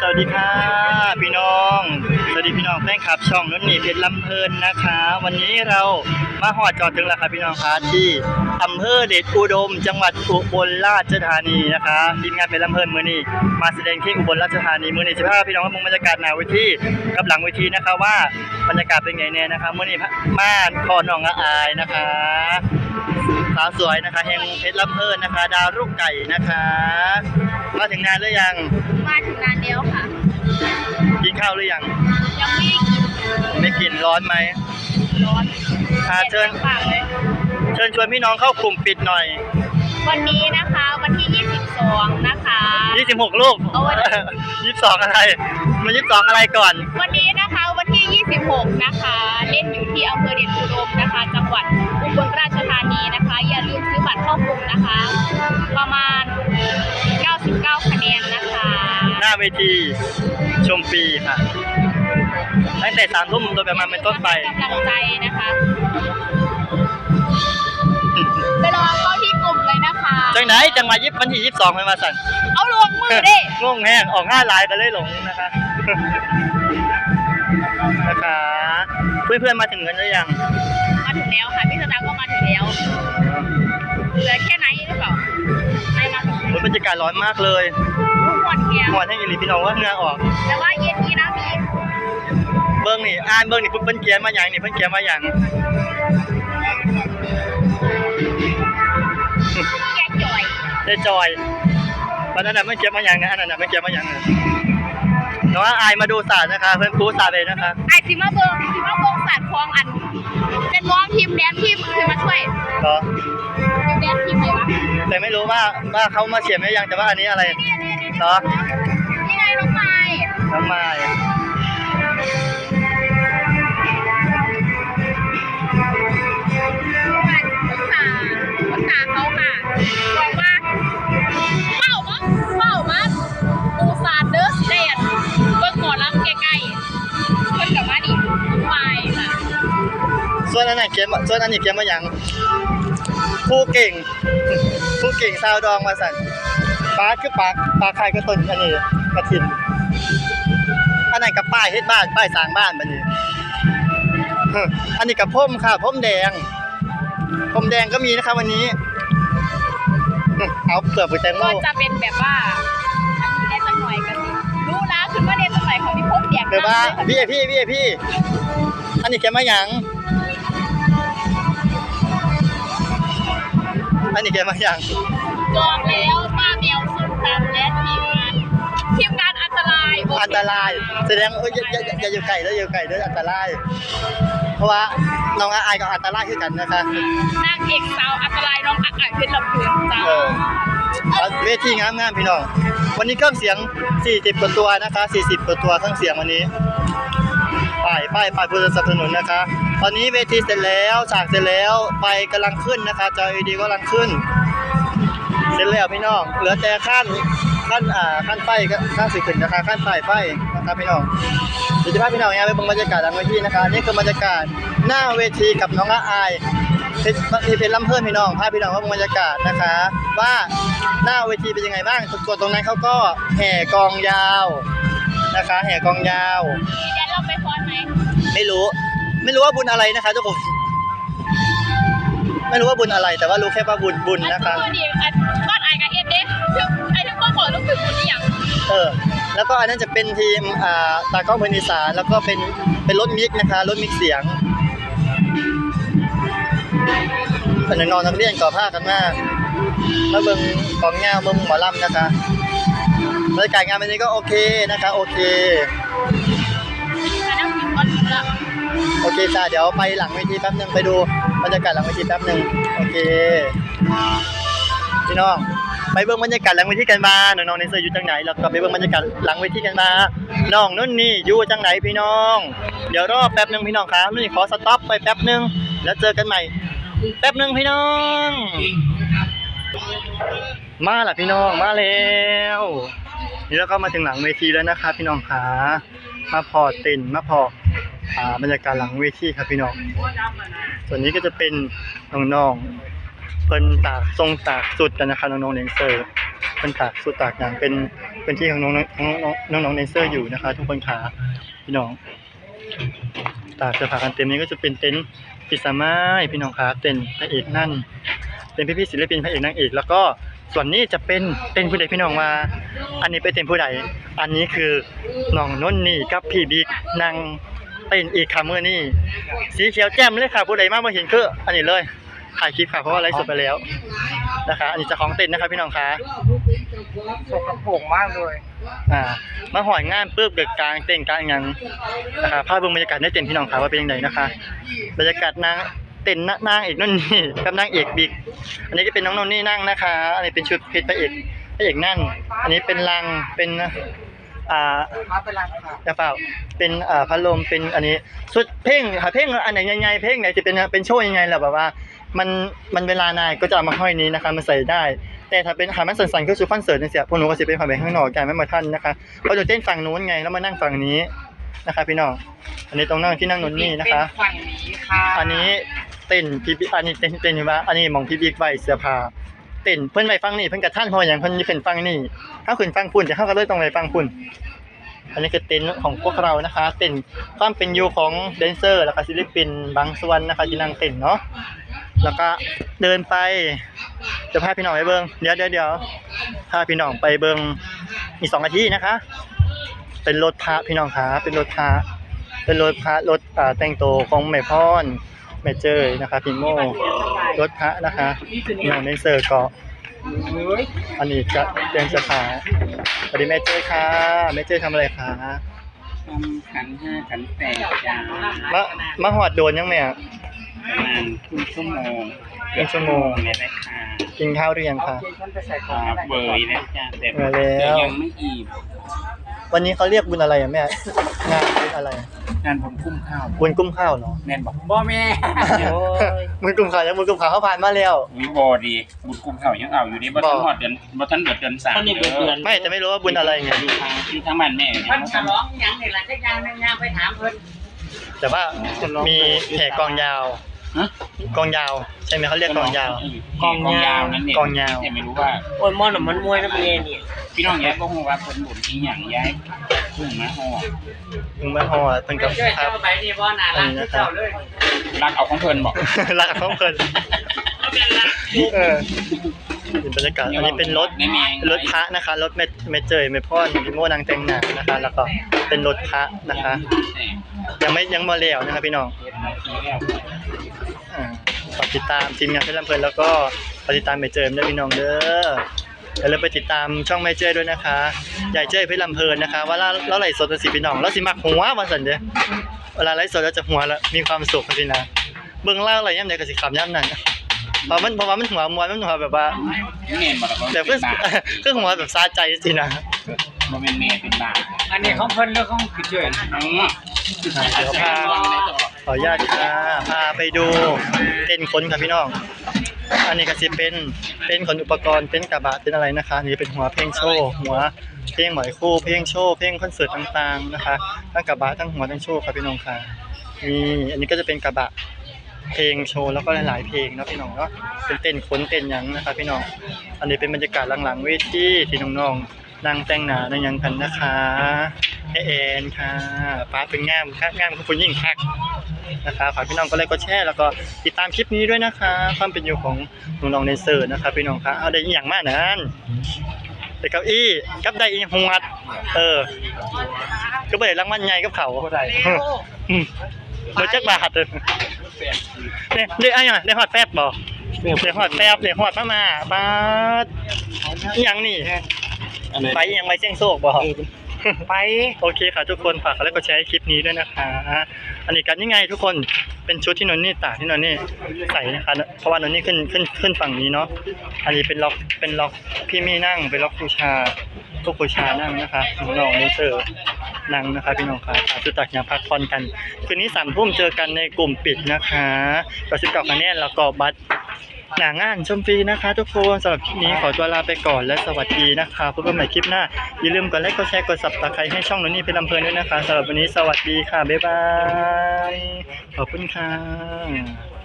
สวัสดีค่ะพี่น้อง สวัสดีพี่น้องแฟนคลับ ช่องนุ่นนี่เพชรลำเพลินนะคะ วันนี้เรามาหอดจอดถึงแล้วครับพี่น้องคะที่อำเภอเดชอุดม จังหวัดอุบลราชธานีนะคะทีมงานเพชรลำเพลินมือนี้มาแสดงที่อุบลราชธานีมือนี้จะพาพี่น้องมามุงบรรยากาศหน้าเวทีกับหลังเวทีนะคะว่าบรรยากาศเป็นไงแน่นะคะมือนี้มาพอน้องอาอายนะคะ สาวสวยนะคะแห่งเพชรลำเพลินนะคะ ดาวลูกไก่นะคะ มาถึงงานหรือยัง มาถึงนานแล้วค่ะ กินข้าวหรือยัง ยังไม่ได้กินไม่กินร้อนไหมร้อนอ่าเชิญแดดปากเลยเชิญชวนพี่น้องเข้ากลุ่มปิดหน่อย วันนี้นะคะวันที่ 22 นะคะ 26 ลูก เอาไว้22 อะไร มัน 22 อะไรก่อน วันนี้นะคะ วันที่26นะคะ เล่นอยู่ที่อำเภอเดชอุดมนะคะ จังหวัดอุบลราชธานีนะคะ อย่าลืมซื้อบัตรเข้ากลุ่มนะคะ ประมาณ 99 คะแนนนะคะ หน้าเวทีชมฟรีค่ะ ตั้งแต่3ทุ่มโดยประมาณเป็นต้นไป กำลังใจนะคะ ไปรอเข้าที่กลุ่มเลยนะคะ จังไหนจังหวะยิบวันที่22ไม่มาสั่นเอาลงมือดิงงแห้งออกห้าลายกันเลยหลงนะคะ นะคะ เพื่อนๆมาถึงกันหรือยัง มาถึงแล้วค่ะพี่สตาร์ก็มาถึงแล้วเหลือแค่ไหนหรือเปล่าไม่มาถึงโอ้ยบรรยากาศร้อนมากเลยหมดเคียงหัวแท่งอิลีพี่น้องว่าเหงื่อออก แต่ว่าเย็นนี้นะมีเบิ้งนี่อ่านเบิ้งนี่เพิ่นเพิ่นเขียนมาอย่างนี่เพิ่นเขียนมาอย่างแกงจ่อยได้จอยวันนั้นน่ะเพิ่นเขียนมาอย่างนะอันนั้นน่ะเพิ่นเขียนมาอย่างนะ น้องอายมาดูศาสตร์นะคะเพิ่นครูศาสตร์เลยนะคะไอซิมาเบิงซิมาเบิงสัตว์คลองอัน เป็นน้องทีมแดนทีมคือมาช่วยก็ทีมแดนทีมไหนวะแต่ไม่รู้ว่าว่าเขามาเขียนไม่ยังแต่ว่าอันนี้อะไรนี่นี่นี่เหรอนี่ไงน้องไม้น้องไม้คุณตาคุณตาเขาค่ะ ส่วนอันไหนเขียนมาส่วนอันนี้เขียนมาอย่างผู้เก่ง ผู้เก่งซาวดองมาสั่นปลาคือปลาปลาไข่ก็ต้นอันนี้กระถินอันไหนกับป้ายเฮ็ดบ้านป้ายสร้างบ้านบัดนี้อันนี้กับพ่มค่ะพ่มแดงพ่มแดงก็มีนะคะวันนี้เอาเปลือกไปแตงโมก็จะเป็นแบบว่าอันนี้ได้สักหน่อยก็สิรู้นะคือว่าได้สักหน่อยของพี่พกเดียกเดี๋ยวว่าพี่พี่พี่พี่อันนี้เขียนมาหยัง อันนี้เขียนมาหยังบอกแล้วป้าแมวสุดตามและทีมงานทีมงานอันตรายโเคอันตราย แสดงว่าเอ้ยอย่าอย่าอย่าอย่าอยู่ไก่เด้ออย่าอยู่ไก่เด้ออันตราย เพราะว่าน้องอาอายกับอันตรายคือกันนะคะนางเอกสาวอันตรายน้องอักอักเพชรลำพูนจ้าเออเอาเวทีงามงามๆพี่น้อง วันนี้เครื่องเสียง 40กว่าตัวนะคะ 40กว่าตัวเครื่องเสียงวันนี้ ป้ายป้ายป้ายผู้สนับสนุนนะคะ ตอนนี้เวทีเสร็จแล้วฉากเสร็จแล้วไฟกำลังขึ้นนะคะจอ LED กำลังขึ้น เสร็จแล้วพี่น้องเหลือแต่ขั้นขั้นอ่าขั้นไฟก็ขั้นสิขึ้นนะคะขั้นไฟไฟนะครับพี่น้องเดี๋ยวจะพาพี่น้องเนี่ยไปเบิ่งบรรยากาศหลังเวทีนะคะนี่คือบรรยากาศหน้าเวทีกับน้องอาอายเพชรเพชรลำเพิ่นพี่น้องพาพี่น้องมาเบิ่งบรรยากาศนะคะ ว่าหน้าเวทีเป็นยังไงบ้างส่วนตรงนั้นเขาก็แห่กองยาวนะคะ แห่กองยาวพี่แดนเราไปฟ้อนไหมไม่รู้ ไม่รู้ว่าบุญอะไรนะคะทุกคน ไม่รู้ว่าบุญอะไร แต่ว่ารู้แค่ว่าบุญบุญนะคะอันนี้อันบ้านไอกับเอ็ดเด้ไอ้ทั้งก็บอกลูกถึงคนนี้อย่างเออ แล้วก็อันนั้นจะเป็นทีมอ่าตากล้องเพนิสานแล้วก็เป็นเป็นรถมิกนะคะรถมิกเสียงเป็นน้องๆนักเรียนก่อผ้ากันมากมาเบิ่งกองเงาเบิ่งหมอลำนะคะบรรยากาศงานวันนี้ก็โอเคนะคะ โอเค อันนั้นถึงก้อนถึงละ โอเคจ้าเดี๋ยวไปหลังเวทีแป๊บหนึ่งไปดูบรรยากาศหลังเวทีแป๊บหนึ่งโอเคพี่น้องไปเบิ่งบรรยากาศหลังเวทีกันมาน้องๆในเสื้ออยู่จังไหนแล้วก็ไปเบิ่งบรรยากาศหลังเวทีกันมาน้องนุ่นนี่อยู่จังไหนพี่น้อง เดี๋ยวรอแป๊บหนึ่งพี่น้องครับนุ่นนี่ขอสต็อปไปแป๊บหนึ่งแล้วเจอกันใหม่ แป๊บหนึ่งพี่น้อง มาละพี่น้องมาแล้วนี่แล้วก็มาถึงหลังเวทีแล้วนะคะ พี่น้องขามาพอเต็นมาพอ บรรยากาศหลังเวทีครับพี่น้อง ส่วนนี้ก็จะเป็นน้องๆเพิ่นตากทรงตากสุดกันนะคะน้องๆเลนเซอร์เพิ่นตากสุดตากอย่างเป็นเป็นที่ของน้องน้องน้องน้องน้องเนเซอร์อยู่นะคะทุกคนขาพี่น้อง ตากเสื้อผ้ากันเต็มนี้ก็จะเป็นเต็นท์ปิสามายพี่น้องขาเต็นท์พระเอกนั่น เป็นพี่พี่ๆศิลปินพระเอกนางเอกแล้วก็ส่วนนี้จะเป็นเต็นท์ผู้ใดพี่น้องมาอันนี้เป็นเต็นท์ผู้ใด อันนี้คือน้องนนนี่กับพี่บิ๊กนาง เต้นอีกค่ะมื่อนี้สีเขียวแจ่มเลยค่ะผู้ใดมากมาเห็นคืออันนี้เลยถ่ายคลิปค่ะเพราะว่าไลฟ์สดไปแล้วนะคะ อันนี้เจะของเต็นท์นะคะพี่น้องคะสกปรกมากเลย อ่ามาหอยงานปุ๊บเดือดกลางเต้นกลางหยังนะคะภาพบรรยากาศได้เต็นพี่น้องค่ะว่าเป็นยังไงนะคะ บรรยากาศนางเต้นนางเอกนั่นนี่กับนางเอกบิ๊กอันนี้ก็เป็นน้องนนนี่นั่งนะคะ อันนี้เป็นชุดเพชรพระเอกพระเอกนั่น อันนี้เป็นลังเป็น อ่ามาเป็นร้านค่ะจะเปล่าเป็นอ่าพัดลมเป็นอันนี้สุดเพลงหาเพลงอันไหนใหญ่ๆเพลงไหนจะเป็นเป็นโชว์ยังไงล่ะแบบว่ามันมันเวลานายก็จะเอามาห้อยนี้นะคะมันใส่ได้ แต่ถ้าเป็นหามันสั่นๆก็คือคอนเสิร์ตเนี่ยเสียพวกหนูก็จะเป็นความเป็นข้างนอกกันไม่มาท่านนะคะเขาจะเต้นฝั่งนู้นไงแล้วมานั่งฝั่งนี้นะคะ พี่น้องอันนี้ตรงนั่งที่นั่งนนนี่นะคะเป็นฝั่งนี้ค่ะอันนี้เต้นพี่บิ๊กอันนี้เต้นเต้นอยู่ว่าอันนี้หมองพี่บิ๊กไว้เสื้อผ้า เต้นเพิ่นไว้ฟังนี่เพิ่นกระท่านพราะอย่างเพิ่นอยู่ขึ้นฟังนี่ถ้าขึ้นฟังพุ่นจะเข้าก็เลยต้องไปฟังพุ่นอันนี้คือเต็นท์ของพวกเรานะคะ เต็นท์ความเป็นอยู่ของแดนเซอร์ แล้วก็ศิลปินบางส่วนนะคะที่นั่งเต็นท์เนาะแล้วก็เดินไปจะพาพี่น้องไปเบิงเดี๋ยวเดี๋ยวเดี๋ยวพาพี่น้องไปเบิงอีกสองนาทีนะคะ เป็นรถพระพี่น้องคะเป็นรถพระเป็นรถพระรถอ่าแต่งตัวของแม่พรแม่เจยนะคะพี่โม รถพระนะคะน้องแดนเซอร์เกาะเฮ้ยอันนี้จะเตรียมจะขาสวัสดีแม่เจ้ยค่ะแม่เจ้ยทำอะไรคะทำขันห้าขันแปดจ้ามามาหอดโดนยังแม่ประมาณครึ่งชั่วโมงครึ่งชั่วโมงเนี่ยนะค่ะกินข้าวหรือยังคะอ่าเบยนะจ้าแต่เบยแล้วแต่ยังไม่อิ่มวันนี้เขาเรียกบุญอะไรอะแม่งานบุญอะไร งานผมคุ้มข้าวบุญกุ้มข้าวเหรอแม่นบอกบ่แม่โอ้ยบุญกุ้มข้าวยังบุญกุ้มข้าวเขาผ่านมาแล้ววิบอดีบุญคุ้มข้าวยังเอาอยู่นี่บ่ทันหอดเดือนบ่ทันเดือนเดือนสามเด้อไม่แต่ไม่รู้ว่าบุญอะไรไงอยู่ทางอยู่ทางบ้านแม่เนี่ยเพิ่นฉลองหยังนี่ล่ะจักอย่างหนึงย่างไปถามเพิ่นแต่ว่ามีแห่กองยาว ฮะ กองยาว ใช่ไหมเขาเรียกกองยาว กองยาวนั่นเนี่ยกองยาว แต่ไม่รู้ว่า โอ้ยมอนน่ะมันมวยน้ำเมียนี่พี่น้องย้ายก็คงว่าคนบุญที่อย่างย้ายเพิ่งมาห่อมึงมาหอดเป็นกับเจ้าครับเจ้าใบนี่บ่น่ารักคือเจ้าเลย รักเอาของเพิ่นบอกรักของเพิ่นเออเป็นบรรยากาศอันนี้เป็นรถในแมงรถพระนะคะ รถเมเมเจยเมพ่อนพิโมนางแต่งหนานะคะ แล้วก็เป็นรถพระนะคะ ยังไม่ยังมาแล้วนะคะพี่น้องอ่าฝากติดตามทีมงานเพชรลำเพลินแล้วก็ฝากติดตามเมเจยด้วยพี่น้องเด้ออย่าลืมไปติดตามช่องเมเจยด้วยนะคะใหญ่เจยเพชรลำเพลินนะคะ ว่าเราเราไหลฟ์สดกันสิพี่น้องเราสิมักหัววันสันเด้อเวลาไลฟ์สดเราจะหัวแล้วมีความสุขกันสินะเบื้องล่างอะไรย่ำใดก็สิขำย่ำนั้นเพราะมันเพราะว่ามันหัวมวนมันหัวแบบว่าเงินบอกว่าแต่เพื่อเพื่อหัวแบบซาใจสินะบ่เป็นแม่เป็นบ้าอันนี้ของเพิ่นหรือของพี่เจ้ย อืม เดี๋ยวพา ขออนุญาตค่ะพาไปดูเต้นคนค่ะพี่น้อง อันนี้ก็สิเป็นเป็นขนอุปกรณ์เป็นกระบะเป็นอะไรนะคะนี่เป็นหัวเพลงโชว์หัวเพลงหมอยคู่เพลงโชว์เพลงคอนเสิร์ตต่างๆนะคะทั้งกระบะทั้งหัวทั้งโชว์ค่ะพี่น้องค่ะนี่อันนี้ก็จะเป็นกระบะเพลงโชว์แล้วก็หลายๆเพลงนะพี่น้องเนาะเป็นเต้นคนเต้นยังนะคะพี่น้อง อันนี้เป็นบรรยากาศหลังๆเวทีที่น้องๆนั่งแต่งหน้านั่งยังกันนะคะให้แอนค่ะป้าเป็นงามค่ะงามขอคุณยิ่งคัก นะคะฝากพี่น้องก็ไลค์กดแชร์แล้วก็ติดตามคลิปนี้ด้วยนะคะ ความเป็นอยู่ของน้องๆในเซอร์นะคะพี่น้องคะเอาได้อีหยังมากนั้นแต่เก้าอี้กับได้อีหยังหวัด เออ ก็บ่ได้รางวัลใหญ่กับเขาอืมเบ่จักบาทเด้อเนี่ยเรียกอะไรอะเรียกฮอดแฟบบ่เรียกฮอดแฟบเรียกฮอดมามาบาดอีหยังนี่ไปอีหยังไปเชียงโซกบ่ ไปโอเคค่ะทุกคนฝากแล้วก็แชร์คลิปนี้ด้วยนะคะอันนี้กันยังไงทุกคนเป็นชุดที่นนนี่ตากที่นนนี่ใส่นะคะ เพราะว่านนนี่ขึ้นขึ้นขึ้นฝั่งนี้เนาะอันนี้เป็นล็อกเป็นล็อกพี่มี่นั่งเป็นล็อกผู้ชาพวกผู้ชานั่งนะคะน้องๆเลเซอร์นั่งนะคะพี่น้องค่ะชุดตากยามพักผ่อนกัน คืนนี้สามทุ่มเจอกันในกลุ่มปิดนะคะกับสิบเก้าคะแนนแล้วก็บัตร หนางานชมฟรีนะคะทุกคนสำหรับคลิปนี้ขอตัวลาไปก่อนและสวัสดีนะคะพบกันใหม่คลิปหน้า อย่าลืมกดไลค์กดแชร์กดสับตะไคร้ให้ช่องนนนี่เป็นลำเพลินด้วยนะคะสำหรับวันนี้สวัสดีค่ะบ๊ายบายขอบคุณค่ะ